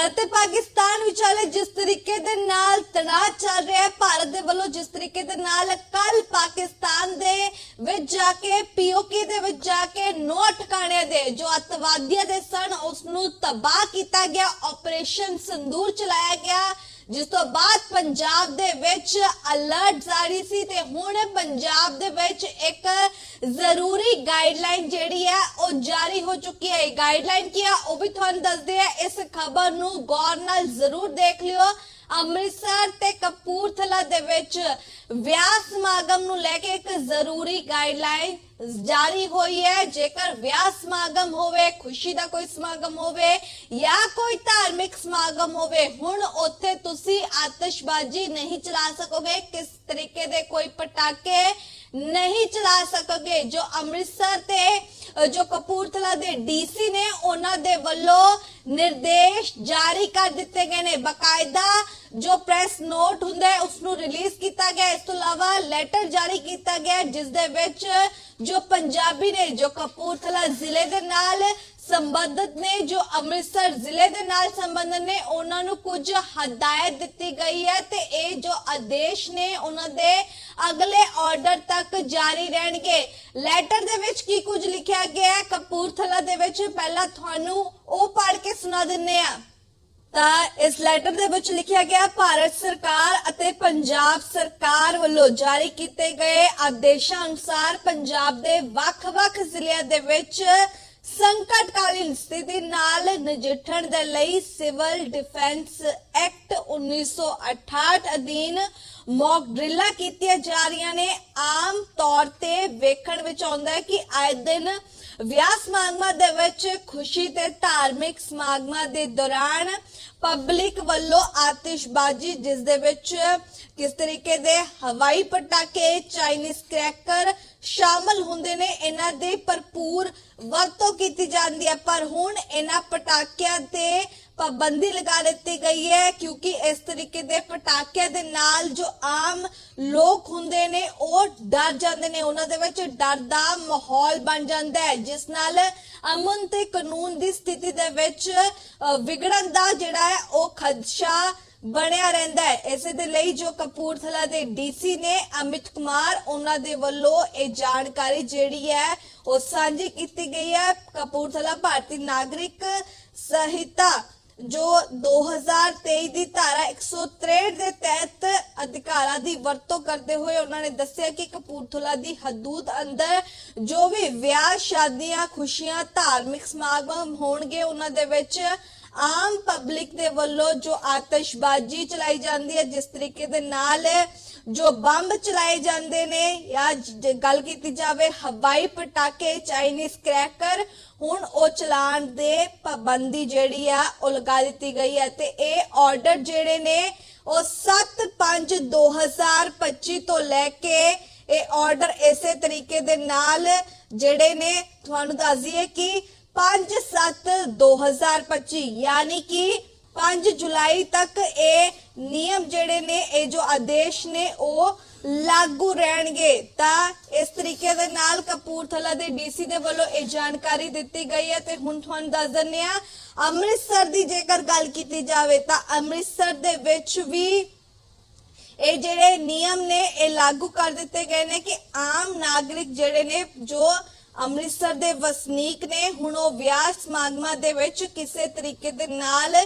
ਭਾਰਤ ਤੇ ਪਾਕਿਸਤਾਨ ਵਿਚਾਲੇ ਜਿਸ ਤਰੀਕੇ ਦੇ ਨਾਲ ਤਣਾਅ ਚੱਲ ਰਿਹਾ ਹੈ, ਭਾਰਤ ਦੇ ਵੱਲੋਂ ਜਿਸ ਤਰੀਕੇ ਦੇ ਨਾਲ ਕੱਲ ਪਾਕਿਸਤਾਨ ਦੇ ਵਿੱਚ ਜਾ ਕੇ, ਪੀਓਕੇ ਦੇ ਵਿੱਚ ਜਾ ਕੇ ਨੌ ਠਿਕਾਣਿਆਂ ਦੇ ਜੋ ਅਤਵਾਦੀਆਂ ਦੇ ਸਨ ਉਸ ਨੂੰ ਤਬਾਹ ਕੀਤਾ ਗਿਆ ਆਪਰੇਸ਼ਨ ਸੰਦੂਰ ਚਲਾਇਆ ਗਿਆ, ਜਿਸ ਤੋਂ ਬਾਅਦ ਪੰਜਾਬ ਦੇ ਵਿੱਚ ਅਲਰਟ ਜਾਰੀ ਸੀ ਤੇ ਹੁਣ ਪੰਜਾਬ ਦੇ ਵਿੱਚ ਇੱਕ ਜ਼ਰੂਰੀ ਗਾਈਡਲਾਈਨ ਜਿਹੜੀ ਹੈ, ਉਹ ਜਾਰੀ ਹੋ ਚੁੱਕੀ ਹੈ। ਇਹ ਗਾਈਡਲਾਈਨ ਕੀ ਹੈ? ਉਹ ਵੀ ਤੁਹਾਨੂੰ ਦੱਸਦੇ ਆ। ਇਸ ਖਬਰ ਨੂੰ ਗੌਰ ਨਾਲ ਜ਼ਰੂਰ ਦੇਖ ਲਿਓ। ਅੰਮ੍ਰਿਤਸਰ ਤੇ ਕਪੂਰਥਲਾ ਦੇ ਵਿੱਚ ਵਿਆਹ ਸਮਾਗਮ ਨੂੰ ਲੈ ਕੇ ਇੱਕ ਜ਼ਰੂਰੀ ਗਾਈਡਲਾਈਨ ਜਾਰੀ ਹੋਈ ਹੈ। ਜੇਕਰ ਵਿਆਹ ਸਮਾਗਮ ਹੋਵੇ, ਖੁਸ਼ੀ ਦਾ ਕੋਈ ਸਮਾਗਮ ਹੋਵੇ ਜਾਂ ਕੋਈ ਧਾਰਮਿਕ ਸਮਾਗਮ ਹੋਵੇ, ਹੁਣ ਉੱਥੇ ਤੁਸੀਂ ਆਤਿਸ਼ਬਾਜ਼ੀ ਨਹੀਂ ਚਲਾ ਸਕੋਗੇ। ਕਿਸ ਤਰੀਕੇ ਦੇ ਕੋਈ ਪਟਾਕੇ ਨਹੀਂ ਚਲਾ ਸਕੋਗੇ। ਜੋ ਅੰਮ੍ਰਿਤਸਰ ਤੇ ਜੋ ਕਪੂਰਥਲਾ ਦੇ ਡੀਸੀ ਨੇ, ਉਹਨਾਂ ਦੇ ਵੱਲੋਂ ਨਿਰਦੇਸ਼ ਜਾਰੀ ਕਰ ਦਿੱਤੇ ਗਏ ਨੇ। ਬਕਾਇਦਾ ਜੋ ਪ੍ਰੈਸ ਨੋਟ ਹੁੰਦਾ ਹੈ ਉਸ ਨੂੰ ਰਿਲੀਜ਼ ਕੀਤਾ ਗਿਆ ਇਸ ਤੋਂ ਇਲਾਵਾ ਲੈਟਰ ਜਾਰੀ ਕੀਤਾ ਗਿਆ ਜਿਸ ਦੇ ਵਿੱਚ ਜੋ ਪੰਜਾਬੀ ਨੇ, ਜੋ ਕਪੂਰਥਲਾ ਜ਼ਿਲ੍ਹੇ ਦੇ ਨਾਲ ਸੰਬੰਧਿਤ ਨੇ ਜੋ ਅੰਮ੍ਰਿਤਸਰ ਜ਼ਿਲ੍ਹੇ ਦੇ ਨਾਲ ਸੰਬੰਧਿਤ ਨੇ, ਉਹਨਾਂ ਨੂੰ ਕੁਝ ਹਦਾਇਤ ਦਿੱਤੀ ਗਈ ਹੈ ਤੇ ਇਹ ਜੋ ਆਦੇਸ਼ ਨੇ ਉਹਨਾਂ ਦੇ ਅਗਲੇ ਆਰਡਰ ਤੱਕ ਜਾਰੀ ਰਹਿਣਗੇ। ਲੈਟਰ ਦੇ ਵਿੱਚ ਕੀ ਕੁਝ ਲਿਖਿਆ ਗਿਆ ਹੈ? ਕਪੂਰਥਲਾ ਦੇ ਵਿੱਚ ਪਹਿਲਾਂ ਤੁਹਾਨੂੰ ਉਹ ਪੜ੍ਹ ਕੇ ਸੁਣਾ ਦਿੰਨੇ ਆ ਤਾਂ ਇਸ ਲੈਟਰ ਦੇ ਵਿੱਚ ਲਿਖਿਆ ਗਿਆ, ਭਾਰਤ ਸਰਕਾਰ ਅਤੇ ਪੰਜਾਬ ਸਰਕਾਰ ਵੱਲੋਂ ਜਾਰੀ ਕੀਤੇ ਗਏ ਆਦੇਸ਼ਾਂ ਅਨੁਸਾਰ ਪੰਜਾਬ ਦੇ ਵੱਖ-ਵੱਖ ਜ਼ਿਲ੍ਹਿਆਂ ਦੇ ਵਿੱਚ ਸੰਕਟਕਾਲੀਨ ਸਥਿਤੀ ਨਾਲ ਨਜਿੱਠਣ ਦੇ ਲਈ ਸਿਵਲ ਡਿਫੈਂਸ ਐਕਟ 1968 ਅਧੀਨ ਮੌਕ ਡਰਿੱਲਾਂ ਕੀਤੀਆਂ ਜਾ ਰਹੀਆਂ ਨੇ, ਆਮ ਤੌਰ ਤੇ ਵੇਖਣ ਵਿੱਚ ਆਉਂਦਾ ਹੈ ਕਿ ਆਏ ਦਿਨ ਵਿਆਹ ਸਮਾਗਮਾਂ ਦੇ ਵਿੱਚ ਖੁਸ਼ੀ ਤੇ ਧਾਰਮਿਕ ਸਮਾਗਮਾਂ ਦੇ ਦੌਰਾਨ ਪਬਲਿਕ ਵੱਲੋਂ ਆਤਿਸ਼ਬਾਜ਼ੀ, ਜਿਸ ਦੇ ਵਿੱਚ ਕਿਸ ਤਰੀਕੇ ਦੇ ਹਵਾਈ ਪਟਾਕੇ, ਚਾਈਨੀਜ਼ ਕ੍ਰੈਕਰ ਸ਼ਾਮਲ ਹੁੰਦੇ ਨੇ, ਇਹਨਾਂ ਦੇ ਭਰਪੂਰ ਵਰਤੋਂ ਕੀਤੀ ਜਾਂਦੀ ਹੈ। ਪਰ ਹੁਣ ਇਹਨਾਂ ਪਟਾਕਿਆਂ ਤੇ ਪਾਬੰਦੀ ਲਗਾ ਦਿੱਤੀ ਗਈ ਹੈ ਕਿਉਂਕਿ ਇਸ ਤਰੀਕੇ ਦੇ ਪਟਾਕਿਆਂ ਦੇ ਨਾਲ ਜੋ ਆਮ ਲੋਕ ਹੁੰਦੇ ਨੇ, ਉਹ ਡਰ ਜਾਂਦੇ ਨੇ। ਉਹਨਾਂ ਦੇ ਵਿੱਚ ਡਰ ਦਾ ਮਾਹੌਲ ਬਣ ਜਾਂਦਾ ਹੈ, ਜਿਸ ਨਾਲ ਅਮਨ ਤੇ ਕਾਨੂੰਨ ਦੀ ਸਥਿਤੀ ਦੇ ਵਿੱਚ ਵਿਗੜਨ ਦਾ ਜਿਹੜਾ ਹੈ, ਉਹ ਖਦਸ਼ਾ ਬਣਿਆ ਰਹਿੰਦਾ ਹੈ। ਇਸੇ ਦੇ ਲਈ ਜੋ ਕਪੂਰਥਲਾ ਦੇ ਡੀਸੀ ਨੇ ਅਮਿਤ ਕੁਮਾਰ, ਉਹਨਾਂ ਦੇ ਵੱਲੋਂ ਇਹ ਜਾਣਕਾਰੀ ਜਿਹੜੀ ਹੈ, ਉਹ ਸਾਂਝੀ ਕੀਤੀ ਗਈ ਹੈ। ਕਪੂਰਥਲਾ ਭਾਰਤੀ ਨਾਗਰਿਕ ਸੰਹਿਤਾ ਜੋ 2023 ਦੀ ਧਾਰਾ 163 ਦੇ ਤਹਿਤ ਅਧਿਕਾਰਾਂ ਦੀ ਵਰਤੋਂ ਕਰਦੇ ਹੋਏ ਉਹਨਾਂ ਨੇ ਦੱਸਿਆ ਕਿ ਕਪੂਰਥਲਾ ਦੀ ਹਦੂਦ ਅੰਦਰ ਜੋ ਵੀ ਵਿਆਹ, ਸ਼ਾਦੀਆਂ, ਖੁਸ਼ੀਆਂ, ਧਾਰਮਿਕ ਸਮਾਗਮ ਹੋਣਗੇ, ਉਹਨਾਂ ਦੇ ਵਿੱਚ ਆਮ ਪਬਲਿਕ ਦੇ ਵੱਲੋਂ ਜੋ ਆਤਿਸ਼ਬਾਜ਼ੀ ਚਲਾਈ ਜਾਂਦੀ ਹੈ, ਜਿਸ ਤਰੀਕੇ ਦੇ ਨਾਲ ਜੋ ਬੰਬ ਚਲਾਏ ਜਾਂਦੇ ਨੇ, ਜਾਂ ਗੱਲ ਕੀਤੀ ਜਾਵੇ ਹਵਾਈ ਪਟਾਕੇ, ਚਾਈਨੀਜ਼ ਕ੍ਰੈਕਰ, ਹੁਣ ਉਹ ਚਲਾਣ ਦੇ ਪਾਬੰਦੀ ਜਿਹੜੀ ਆ, ਉਹ ਲਗਾ ਦਿੱਤੀ ਗਈ ਹੈ ਤੇ ਇਹ ਆਰਡਰ ਜਿਹੜੇ ਨੇ, ਉਹ 7/5/2025 ਤੋਂ ਲੈ ਕੇ ਇਹ ਆਰਡਰ ਇਸੇ ਤਰੀਕੇ ਦੇ ਨਾਲ ਜਿਹੜੇ ਨੇ, ਤੁਹਾਨੂੰ ਦੱਸ ਦਈਏ ਕਿ 5/7/2025 ਯਾਨੀ ਕਿ 5 ਜੁਲਾਈ ਤੱਕ ਇਹ ਨਿਯਮ ਜਿਹੜੇ ਨੇ, ਇਹ ਜੋ ਆਦੇਸ਼ ਨੇ, ਉਹ ਲਾਗੂ ਰਹਿਣਗੇ। ਤਾਂ ਇਸ ਤਰੀਕੇ ਦੇ ਨਾਲ ਕਪੂਰਥਲਾ ਦੇ ਡੀਸੀ ਦੇ ਵੱਲੋਂ ਇਹ ਜਾਣਕਾਰੀ ਦਿੱਤੀ ਗਈ ਹੈ ਤੇ ਹੁਣ ਤੁਹਾਨੂੰ ਦੱਸ ਦਿੰਨੇ ਆ ਅੰਮ੍ਰਿਤਸਰ ਦੀ ਜੇਕਰ ਗੱਲ ਕੀਤੀ ਜਾਵੇ ਤਾਂ ਅੰਮ੍ਰਿਤਸਰ ਦੇ ਵਿੱਚ ਵੀ ਇਹ ਜਿਹੜੇ ਨਿਯਮ ਨੇ, ਇਹ ਲਾਗੂ ਕਰ ਦਿੱਤੇ ਗਏ ਨੇ ਕਿ ਆਮ ਨਾਗਰਿਕ ਜਿਹੜੇ ਨੇ ਜੋ ਅੰਮ੍ਰਿਤਸਰ ਦੇ ਵਸਨੀਕ ਨੇ ਹੁਣ ਉਹ ਵਿਆਹ ਸਮਾਗਮਾਂ ਦੇ ਵਿੱਚ ਕਿਸੇ ਤਰੀਕੇ ਦੇ ਨਾਲ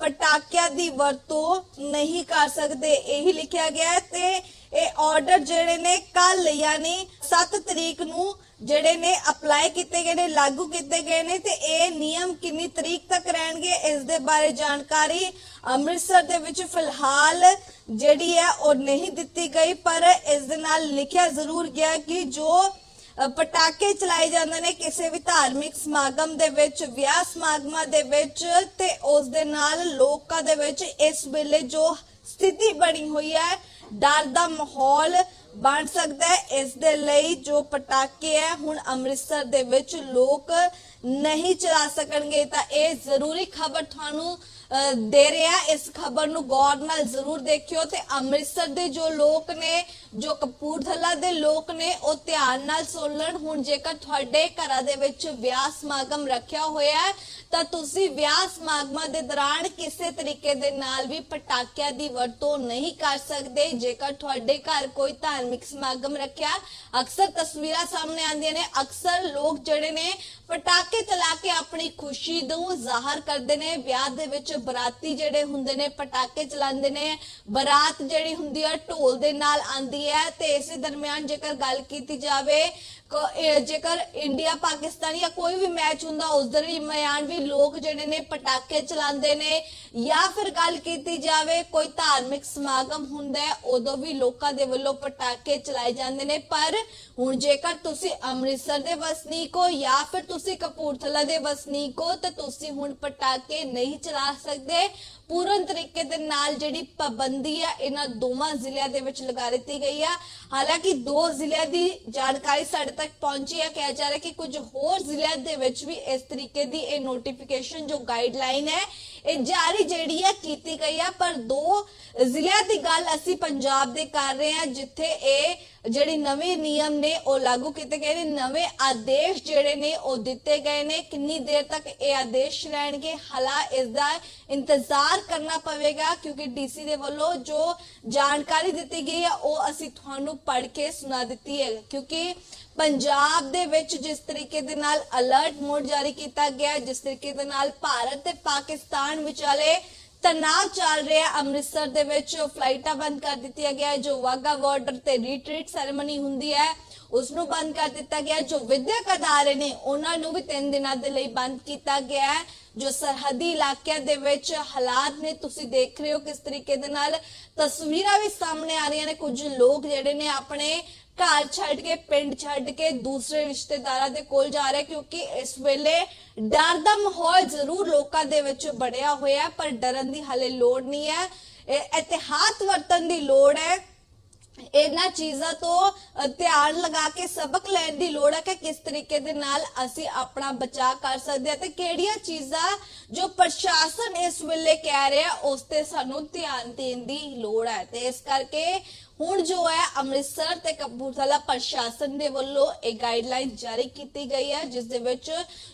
ਪਟਾਕਿਆਂ ਦੀ ਵਰਤੋਂ ਨਹੀਂ ਕਰ ਸਕਦੇ, ਇਹੀ ਲਿਖਿਆ ਗਿਆ ਹੈ ਤੇ ਇਹ ਆਰਡਰ ਜਿਹੜੇ ਨੇ ਕੱਲ ਯਾਨੀ 7 ਤਰੀਕ ਨੂੰ ਜਿਹੜੇ ਨੇ ਅਪਲਾਈ ਕੀਤੇ ਗਏ ਨੇ, ਲਾਗੂ ਕੀਤੇ ਗਏ ਨੇ ਤੇ ਇਹ ਨਿਯਮ ਕਿੰਨੀ ਤਰੀਕ ਤੱਕ ਰਹਿਣਗੇ, ਇਸ ਦੇ ਬਾਰੇ ਜਾਣਕਾਰੀ ਅੰਮ੍ਰਿਤਸਰ ਦੇ ਵਿੱਚ ਫਿਲਹਾਲ ਜਿਹੜੀ ਹੈ ਉਹ ਨਹੀਂ ਦਿੱਤੀ ਗਈ, ਪਰ ਇਸ ਦੇ ਨਾਲ ਲਿਖਿਆ ਜ਼ਰੂਰ ਗਿਆ ਕਿ ਜੋ ਪਟਾਕੇ ਚਲਾਏ ਜਾਂਦੇ ਨੇ ਕਿਸੇ ਵੀ ਧਾਰਮਿਕ ਸਮਾਗਮ ਦੇ ਵਿੱਚ, ਵਿਆਹ ਸਮਾਗਮਾਂ ਦੇ ਵਿੱਚ ਤੇ ਉਸ ਦੇ ਨਾਲ ਲੋਕਾਂ ਦੇ ਵਿੱਚ ਇਸ ਵੇਲੇ ਜੋ ਸਥਿਤੀ ਬਣੀ ਹੋਈ ਹੈ, ਡਰ ਦਾ ਮਾਹੌਲ ਬਣ ਸਕਦਾ ਹੈ। ਇਸ ਦੇ ਲਈ ਜੋ ਪਟਾਕੇ ਹੈ, ਹੁਣ ਅੰਮ੍ਰਿਤਸਰ ਦੇ ਵਿੱਚ ਲੋਕ ਨਹੀਂ ਚਲਾ ਸਕਣਗੇ, ਤਾਂ ਇਹ ਜ਼ਰੂਰੀ ਖਬਰ ਤੁਹਾਨੂੰ ਦੇ ਰਿਹਾ ਇਸ ਖਬਰ ਨੂੰ ਗੌਰ ਨਾਲ ਜ਼ਰੂਰ ਦੇਖਿਓ ਤੇ ਅੰਮ੍ਰਿਤਸਰ ਦੇ ਜੋ ਲੋਕ ਨੇ, ਜੋ ਕਪੂਰਥਲਾ ਦੇ ਲੋਕ ਨੇ, ਉਹ ਧਿਆਨ ਨਾਲ ਸੁਣ ਲੈਣ। ਹੁਣ ਜੇਕਰ ਤੁਹਾਡੇ ਘਰਾਂ ਦੇ ਵਿੱਚ ਵਿਆਹ ਸਮਾਗਮ ਰੱਖਿਆ ਹੋਇਆ ਹੈ, ਤਾਂ ਤੁਸੀਂ ਵਿਆਹ ਸਮਾਗਮਾਂ ਦੇ ਦੌਰਾਨ ਕਿਸੇ ਤਰੀਕੇ ਦੇ ਨਾਲ ਵੀ ਪਟਾਕਿਆਂ ਦੀ ਵਰਤੋਂ ਨਹੀਂ ਕਰ ਸਕਦੇ। ਜੇਕਰ ਤੁਹਾਡੇ ਘਰ ਕੋਈ ਧਾਰਮਿਕ ਸਮਾਗਮ ਰੱਖਿਆ, ਅਕਸਰ ਤਸਵੀਰਾਂ ਸਾਹਮਣੇ ਆਉਂਦੀਆਂ ਨੇ। ਅਕਸਰ ਲੋਕ ਜਿਹੜੇ ਨੇ, ਪਟਾਕੇ ਚਲਾ ਕੇ ਆਪਣੀ ਖੁਸ਼ੀ ਨੂੰ ਜ਼ਾਹਰ ਕਰਦੇ ਨੇ। ਵਿਆਹ ਦੇ ਵਿੱਚ ਬਰਾਤੀ ਜਿਹੜੇ ਹੁੰਦੇ ਨੇ, ਪਟਾਕੇ ਚਲਾਉਂਦੇ ਨੇ। ਬਰਾਤ ਜਿਹੜੀ ਹੁੰਦੀ ਹੈ ਢੋਲ ਦੇ ਨਾਲ ਆਂਦੀ ਹੈ ਤੇ ਇਸੇ ਦਰਮਿਆਨ ਜੇਕਰ ਗੱਲ ਕੀਤੀ ਜਾਵੇ ਜੇਕਰ ਇੰਡੀਆ ਪਾਕਿਸਤਾਨ ਜਾਂ ਕੋਈ ਵੀ ਮੈਚ ਹੁੰਦਾ, ਉਸ ਦਰਮਿਆਨ ਵੀ ਲੋਕ ਜਿਹੜੇ ਨੇ ਪਟਾਕੇ ਚਲਾਉਂਦੇ ਨੇ। ਜਾਂ ਫਿਰ ਗੱਲ ਕੀਤੀ ਜਾਵੇ, ਕੋਈ ਧਾਰਮਿਕ ਸਮਾਗਮ ਹੁੰਦਾ ਉਦੋਂ ਵੀ ਲੋਕਾਂ ਦੇ ਵੱਲੋਂ ਪਟਾਕੇ ਚਲਾਏ ਜਾਂਦੇ ਨੇ। ਪਰ ਹੁਣ ਜੇਕਰ ਤੁਸੀਂ ਅੰਮ੍ਰਿਤਸਰ ਦੇ ਵਸਨੀਕ ਹੋ, ਜਾਂ ਫਿਰ ਤੁਸੀਂ ਕਪੂਰਥਲਾ ਦੇ ਵਸਨੀਕ ਹੋ, ਤਾਂ ਤੁਸੀਂ ਹੁਣ ਪਟਾਕੇ ਨਹੀਂ ਚਲਾ ਸਕਦੇ। ਪੂਰਨ ਤਰੀਕੇ ਦੇ ਨਾਲ ਜਿਹੜੀ ਪਾਬੰਦੀ ਹੈ ਇਹਨਾਂ ਦੋਵਾਂ ਜ਼ਿਲ੍ਹਿਆਂ ਦੇ ਵਿੱਚ ਲਗਾ ਦਿੱਤੀ ਗਈ ਆ। ਹਾਲਾਂਕਿ ਦੋ ਜ਼ਿਲ੍ਹਿਆਂ ਦੀ ਜਾਣਕਾਰੀ ਸਾਡੇ ਤੱਕ ਪਹੁੰਚੀ ਹੈ ਕਿਹਾ ਜਾ ਰਿਹਾ ਕਿ ਕੁਝ ਹੋਰ ਜ਼ਿਲ੍ਹਿਆਂ ਦੇ ਵਿੱਚ ਵੀ ਇਸ ਤਰੀਕੇ ਦੀ ਇਹ ਨੋਟੀਫਿਕੇਸ਼ਨ ਜੋ ਗਾਈਡਲਾਈਨ ਹੈ, ਇਹ ਜਾਰੀ ਜਿਹੜੀ ਹੈ ਕੀਤੀ ਗਈ ਆ। ਪਰ ਦੋ ਜ਼ਿਲ੍ਹਿਆਂ ਦੀ ਗੱਲ ਅਸੀਂ ਪੰਜਾਬ ਦੇ ਕਰ ਰਹੇ ਹਾਂ ਜਿੱਥੇ ਇਹ ਜਿਹੜੀ ਨਵੇਂ ਨਿਯਮ ਨੇ, ਉਹ ਲਾਗੂ ਕੀਤੇ ਗਏ ਨੇ। ਨਵੇਂ ਆਦੇਸ਼ ਜਿਹੜੇ ਨੇ, ਉਹ ਦਿੱਤੇ ਗਏ ਨੇ। ਕਿੰਨੀ ਦੇਰ ਤੱਕ ਇਹ ਆਦੇਸ਼ ਰਹਿਣਗੇ? ਹਾਲਾ, ਇਸ ਦਾ ਇੰਤਜ਼ਾਰ ਕਰਨਾ ਪਵੇਗਾ ਕਿਉਂਕਿ ਡੀਸੀ ਦੇ ਵੱਲੋਂ ਜੋ ਜਾਣਕਾਰੀ ਦਿੱਤੀ ਗਈ ਹੈ, ਉਹ ਅਸੀਂ ਤੁਹਾਨੂੰ ਪੜ੍ਹ ਕੇ ਸੁਣਾ ਦਿੱਤੀ ਹੈ। ਕਿਉਂਕਿ ਪੰਜਾਬ ਦੇ ਵਿੱਚ ਜਿਸ ਤਰੀਕੇ ਦੇ ਨਾਲ ਅਲਰਟ ਮੋਡ ਜਾਰੀ ਕੀਤਾ ਗਿਆ ਜਿਸ ਤਰੀਕੇ ਦੇ ਨਾਲ ਭਾਰਤ ਤੇ ਪਾਕਿਸਤਾਨ ਵਿਚਾਲੇ ਤਣਾਅ ਚੱਲ ਰਿਹਾ ਅੰਮ੍ਰਿਤਸਰ ਦੇ ਵਿੱਚ ਫਲਾਈਟਾਂ ਬੰਦ ਕਰ ਦਿੱਤੀਆਂ ਗਿਆ ਜੋ ਵਾਗਾ ਬਾਰਡਰ ਤੇ ਰੀਟਰੀਟ ਸੈਰੇਮਨੀ ਹੁੰਦੀ ਹੈ। ਉਸ ਨੂੰ ਬੰਦ ਕਰ ਦਿੱਤਾ ਗਿਆ, ਜੋ ਵਿਦਿਅਕ ਅਦਾਰੇ ਨੇ ਉਹਨਾਂ ਨੂੰ ਵੀ 3 ਦਿਨਾਂ ਦੇ ਲਈ ਬੰਦ ਕੀਤਾ ਗਿਆ ਹੈ, ਜੋ ਸਰਹੱਦੀ ਇਲਾਕਿਆਂ ਦੇ ਵਿੱਚ ਹਾਲਾਤ ਨੇ। ਤੁਸੀਂ ਦੇਖ ਰਹੇ ਹੋ ਕਿਸ ਤਰੀਕੇ ਦੇ ਨਾਲ ਤਸਵੀਰਾਂ ਵੀ ਸਾਹਮਣੇ ਆ ਰਹੀਆਂ ਨੇ। ਕੁਝ ਲੋਕ ਜਿਹੜੇ ਨੇ ਆਪਣੇ ਘਰ ਛੱਡ ਕੇ, ਪਿੰਡ ਛੱਡ ਕੇ ਦੂਸਰੇ ਰਿਸ਼ਤੇਦਾਰਾਂ ਦੇ ਕੋਲ ਜਾ ਰਹੇ, ਕਿਉਂਕਿ ਇਸ ਵੇਲੇ ਡਰ ਦਾ ਮਾਹੌਲ ਜ਼ਰੂਰ ਲੋਕਾਂ ਦੇ ਵਿੱਚ ਬਣਿਆ ਹੋਇਆ ਪਰ ਡਰਨ ਦੀ ਹਾਲੇ ਲੋੜ ਨਹੀਂ ਹੈ। ਇਹ ਇਤਿਹਾਤ ਵਰਤਨ ਦੀ ਲੋੜ ਹੈ। ਇਹਨਾਂ ਚੀਜ਼ਾਂ ਤੋਂ ਧਿਆਨ ਲਗਾ ਕੇ ਸਬਕ ਲੈਣ ਦੀ ਲੋੜ ਹੈ ਕਿ ਕਿਸ ਤਰੀਕੇ ਦੇ ਨਾਲ ਅਸੀਂ ਆਪਣਾ ਬਚਾਅ ਕਰ ਸਕਦੇ ਹਾਂ ਤੇ ਕਿਹੜੀਆਂ ਚੀਜ਼ਾਂ ਜੋ ਪ੍ਰਸ਼ਾਸਨ ਇਸ ਵੇਲੇ ਕਹਿ ਰਿਹਾ, ਉਸ ਤੇ ਸਾਨੂੰ ਧਿਆਨ ਦੇਣ ਦੀ ਲੋੜ ਹੈ ਤੇ ਇਸ ਕਰਕੇ ਹੁਣ ਜੋ ਹੈ, ਅੰਮ੍ਰਿਤਸਰ ਤੇ ਕਪੂਰਥਲਾ ਪ੍ਰਸ਼ਾਸਨ ਦੇ ਵੱਲੋਂ ਇਹ ਗਾਈਡਲਾਈਨ ਜਾਰੀ ਕੀਤੀ ਗਈ ਹੈ, ਜਿਸ ਦੇ ਵਿੱਚ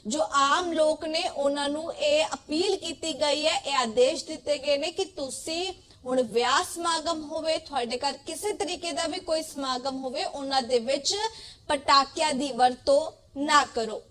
ਜੋ ਆਮ ਲੋਕ ਨੇ, ਉਹਨਾਂ ਨੂੰ ਇਹ ਅਪੀਲ ਕੀਤੀ ਗਈ ਹੈ, ਇਹ ਆਦੇਸ਼ ਦਿੱਤੇ ਗਏ ਨੇ ਕਿ ਤੁਸੀਂ ਹੁਣ ਵਿਆਹ ਸਮਾਗਮ ਹੋਵੇ, ਤੁਹਾਡੇ ਘਰ ਕਿਸੇ ਤਰੀਕੇ ਦਾ ਵੀ ਕੋਈ ਸਮਾਗਮ ਹੋਵੇ, ਉਹਨਾਂ ਦੇ ਵਿੱਚ ਪਟਾਕਿਆਂ ਦੀ ਵਰਤੋਂ ਨਾ ਕਰੋ।